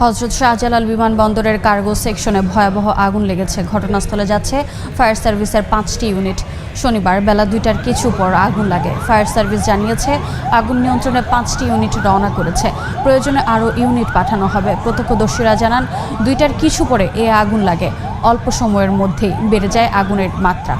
হজরত শাহজালাল বিমানবন্দরের কার্গো সেকশনে ভয়াবহ আগুন লেগেছে। ঘটনাস্থলে যাচ্ছে ফায়ার সার্ভিসের পাঁচটি ইউনিট। শনিবার বেলা দুইটার কিছু পর আগুন লাগে। ফায়ার সার্ভিস জানিয়েছে, আগুন নিয়ন্ত্রণে পাঁচটি ইউনিট রওনা করেছে। প্রয়োজনে আরও ইউনিট পাঠানো হবে। প্রত্যক্ষদর্শীরা জানান, দুইটার কিছু পরে এ আগুন লাগে। অল্প সময়ের মধ্যেই বেড়ে যায় আগুনের মাত্রা।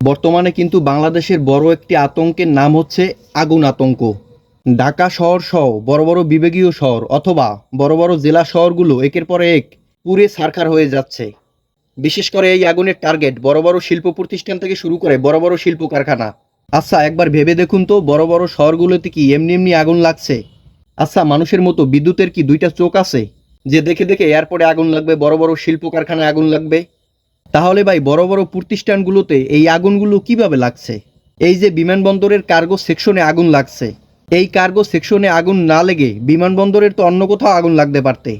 বর্তমানে কিন্তু বাংলাদেশের বড় একটি আতঙ্কের নাম হচ্ছে আগুন আতঙ্ক। ঢাকা শহর সহ বড় বড় বিভাগীয় শহর অথবা বড় বড় জেলা শহরগুলো একের পর এক পুরে সারখার হয়ে যাচ্ছে। বিশেষ করে এই আগুনের টার্গেট বড় বড় শিল্প প্রতিষ্ঠান থেকে শুরু করে বড় বড় শিল্প কারখানা। আচ্ছা একবার ভেবে দেখুন তো বড় বড় শহরগুলোতে কি এমনি এমনি আগুন লাগছে? আচ্ছা মানুষের মতো বিদ্যুতের কি দুইটা চোখ আছে? যে দেখে দেখে এয়ারপোর্টে আগুন লাগবে, বড় বড় শিল্প কারখানায় আগুন লাগবে? তাহলে ভাই বড় বড় প্রতিষ্ঠানগুলোতে এই আগুনগুলো কীভাবে লাগছে? এই যে বিমানবন্দরের কার্গো সেকশনে আগুন লাগছে। এই কার্গো সেকশনে আগুন না লেগে বিমানবন্দরের তো অন্য কোথাও আগুন লাগতে পারতে।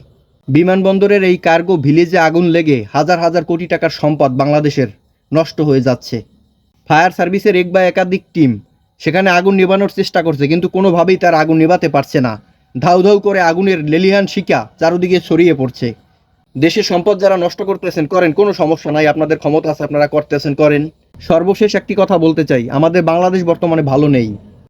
বিমানবন্দরের এই কার্গো ভিলেজে আগুন লেগে হাজার হাজার কোটি টাকার সম্পদ বাংলাদেশের নষ্ট হয়ে যাচ্ছে। ফায়ার সার্ভিসের এক বা একাধিক টিম সেখানে আগুন নেভানোর চেষ্টা করছে, কিন্তু কোনোভাবেই তার আগুন নেভাতে পারছে না। ধাউ ধাউ করে আগুনের লেলিহান শিকা চারদিকে ছড়িয়ে পড়ছে। দেশের সম্পদ যারা নষ্ট করতেছেন, করেন, কোনো সমস্যা নাই, আপনাদের ক্ষমতা আছে, আপনারা করতেছেন, করেন। সর্বশেষ একটি কথা বলতে চাই, আমাদের বাংলাদেশ বর্তমানে ভালো নেই।